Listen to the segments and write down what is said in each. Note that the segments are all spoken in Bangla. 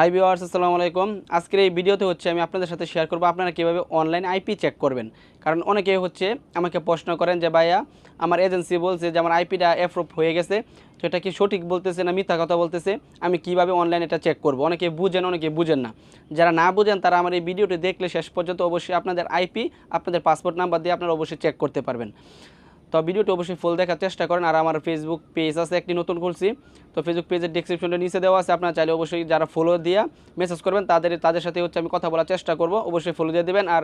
হাই ভিউয়ার্স আসসালামু আলাইকুম। আজকের এই ভিডিওতে হচ্ছে আমি আপনাদের সাথে শেয়ার করব আপনারা কীভাবে অনলাইন আইপি চেক করবেন। কারণ অনেকে হচ্ছে আমাকে প্রশ্ন করেন যে, ভাইয়া, আমার এজেন্সি বলছে যে, আমার আইপিটা অ্যাপ্রুভ হয়ে গেছে। তো এটা কি সঠিক বলতেছে না মিথ্যা কথা বলতেছে? আমি কীভাবে অনলাইন এটা চেক করব? অনেকে বুঝেন অনেকে বুঝেন না। যারা না বুঝেন, তারা আমার এই ভিডিওটি দেখলে শেষ পর্যন্ত অবশ্যই আপনাদের আইপি আপনাদের পাসপোর্ট নাম্বার দিয়ে আপনারা অবশ্যই চেক করতে পারবেন। তো ভিডিওটি অবশ্যই ফুল দেখার চেষ্টা করেন। আর আমার ফেসবুক পেজ আছে, একটি নতুন খুলছি। তো ফেসবুক পেজের ডিসক্রিপশনটা নিচে দেওয়া আছে। আপনারা চাইলে অবশ্যই যারা ফলো দিয়ে মেসেজ করবেন, তাদের তাদের সাথে হচ্ছে আমি কথা বলার চেষ্টা করব। অবশ্যই ফলো দিয়ে দেবেন। আর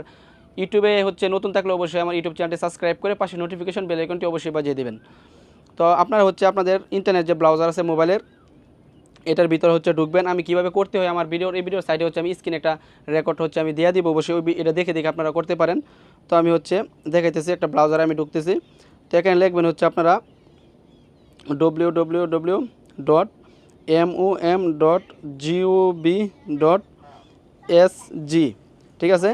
ইউটিউবে হচ্ছে নতুন থাকলে অবশ্যই আমার ইউটিউব চ্যানেলটি সাবস্ক্রাইব করে পাশে নোটিফিকেশন বেল আইকনটি অবশ্যই বাজিয়ে দেবেন। তো আপনারা হচ্ছে আপনাদের ইন্টারনেট যে ব্রাউজার আছে মোবাইলের এটার ভিতরে হচ্ছে ঢুকবেন। আমি কীভাবে করতে হয় আমার ভিডিওর এই ভিডিওর সাইডে হচ্ছে আমি স্ক্রিনে একটা রেকর্ড হচ্ছে আমি দিয়ে দিব। অবশ্যই এটা দেখে দেখে আপনারা করতে পারেন। তো আমি হচ্ছে দেখাইতেছি, একটা ব্রাউজারে আমি ঢুকতেছি। এখানে লিখবেন হচ্ছে আপনারা W W W dot M O M dot GOB dot S G ঠিক আছে?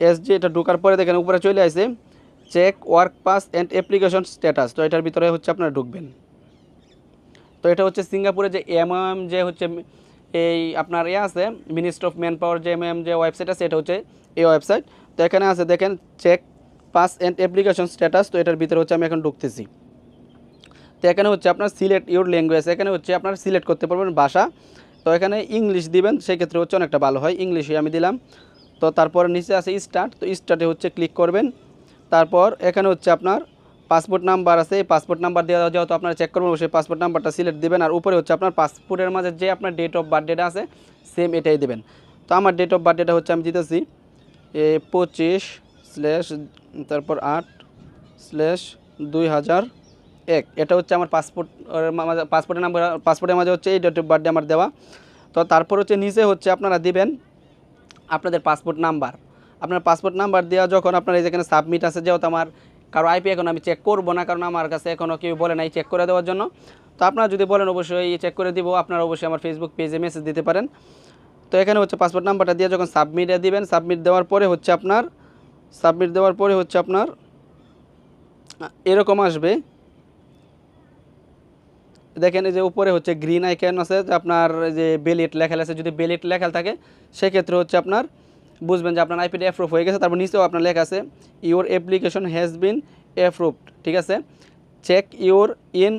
এস জি এটা ঢোকার পরে দেখেন উপরে চলে আসে check work pass and application status তো এটার ভিতরে হচ্ছে আপনারা ঢুকবেন। তো এটা হচ্ছে সিঙ্গাপুরে যে এমএম যে হচ্ছে এই আপনার ইয়ে আছে মিনিস্ট্রি অফ ম্যান পাওয়ার যে এমএম যে ওয়েবসাইট আছে, এটা হচ্ছে এই ওয়েবসাইট তো এখানে আছে দেখেন check pass and application status, তো এটার ভিতরে হচ্ছে আমি এখন ঢুকতেছি। তো এখানে হচ্ছে আপনার সিলেক্ট ইউর ল্যাঙ্গুয়েজ, এখানে হচ্ছে আপনার সিলেক্ট করতে পারবেন ভাষা। তো এখানে ইংলিশ দিবেন, সেক্ষেত্রে হচ্ছে অনেকটা ভালো হয়। ইংলিশে আমি দিলাম। তো তারপর নিচে আছে স্টার্ট তো স্টার্টে হচ্ছে ক্লিক করবেন। তারপর এখানে হচ্ছে আপনার পাসপোর্ট নাম্বার আছে, এই পাসপোর্ট নাম্বার দেওয়া যেহেতু আপনারা চেক করবেন সেই পাসপোর্ট নাম্বারটা সিলেক্ট দিবেন। আর উপরে হচ্ছে আপনার পাসপোর্টের মাঝে যে আপনার ডেট অফ বার্থডেটা আছে সেম এটাই দেবেন। তো আমার ডেট অফ বার্থডেটা হচ্ছে আমি দিতেছি, এ পঁচিশ স্ল্যাশ তারপর আট স্ল্যাশ দুই হাজার এক। এটা হচ্ছে আমার পাসপোর্ট পাসপোর্টের নাম্বার পাসপোর্টের মাঝে হচ্ছে এই ডেট অফ বার্থডে আমার দেওয়া। তো তারপর হচ্ছে নিচে হচ্ছে আপনারা দিবেন আপনাদের পাসপোর্ট নাম্বার আপনার পাসপোর্ট নাম্বার দেওয়া যখন আপনার এই যেখানে সাবমিট আছে, যেহেতু আমার কারও আইপি এখন আমি চেক করব না, কারণ আমার কাছে এখনও কেউ বলে নাই চেক করে দেওয়ার জন্য। তো আপনারা যদি বলেন অবশ্যই চেক করে দিব, আপনারা অবশ্যই আমার ফেসবুক পেজে মেসেজ দিতে পারেন। তো এখানে হচ্ছে পাসপোর্ট নাম্বারটা দিয়ে যখন সাবমিটে দিবেন সাবমিট দেওয়ার পরে হচ্ছে আপনার সাবমিট দেওয়ার পরে হচ্ছে আপনার, এরকম আসবে। দেখেন এই যে উপরে হচ্ছে গ্রিন আইকন আছে, যে আপনার যে বেলিট লেখা আছে, যদি বেলিট লেখা থাকে, সেক্ষেত্রে হচ্ছে আপনার বুঝবেন যে আপনার আইপিডি অ্যাপ্রুভ হয়ে গেছে, তারপর নিচেও আপনার লেখা আছে your application has been approved ঠিক আছে? Check your in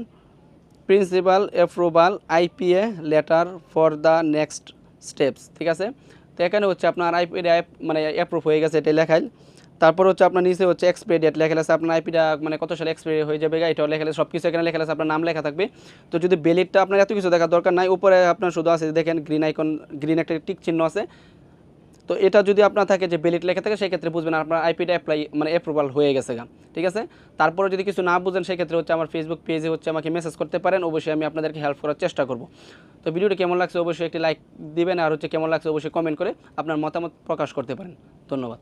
principle approval IPA letter for the next steps ঠিক আছে? তো এখানে হচ্ছে আপনার আইপিডি মানে অ্যাপ্রুভ হয়ে গেছে, এটা লেখায় তারপর হচ্ছে আপনার নিচে হচ্ছে এক্সপায়ারি ডেট লেখা আছে, আপনার আইপিটা মানে কত সালে এক্সপায়ারি হয়ে যাবে এটাও লেখা সব কিছু এখানে লেখা আছে, আপনার নাম লেখা থাকবে। তো যদি বেলিটটা আপনার এত কিছু দেখার দরকার নাই, উপরে আপনার শুধু আছে, দেখেন গ্রিন আইকন গ্রিন একটা টিক চিহ্ন আছে। তো এটা যদি আপনার থাকে যে বেলিট লেখা থাকে, সেক্ষেত্রে বুঝবেন আপনার আইপিটা অ্যাপ্লাই মানে অ্যাপ্রুভাল হয়ে গেছে গা, ঠিক আছে? তারপরে যদি কিছু না বুঝেন, সেক্ষেত্রে হচ্ছে আমার ফেসবুক পেজে হচ্ছে আমাকে মেসেজ করতে পারেন, অবশ্যই আমি আপনাদেরকে হেল্প করার চেষ্টা করব। তো ভিডিওটি কেমন লাগছে অবশ্যই একটি লাইক দিবেন, আর হচ্ছে কেমন লাগছে অবশ্যই কমেন্ট করে আপনার মতামত প্রকাশ করতে পারেন। ধন্যবাদ।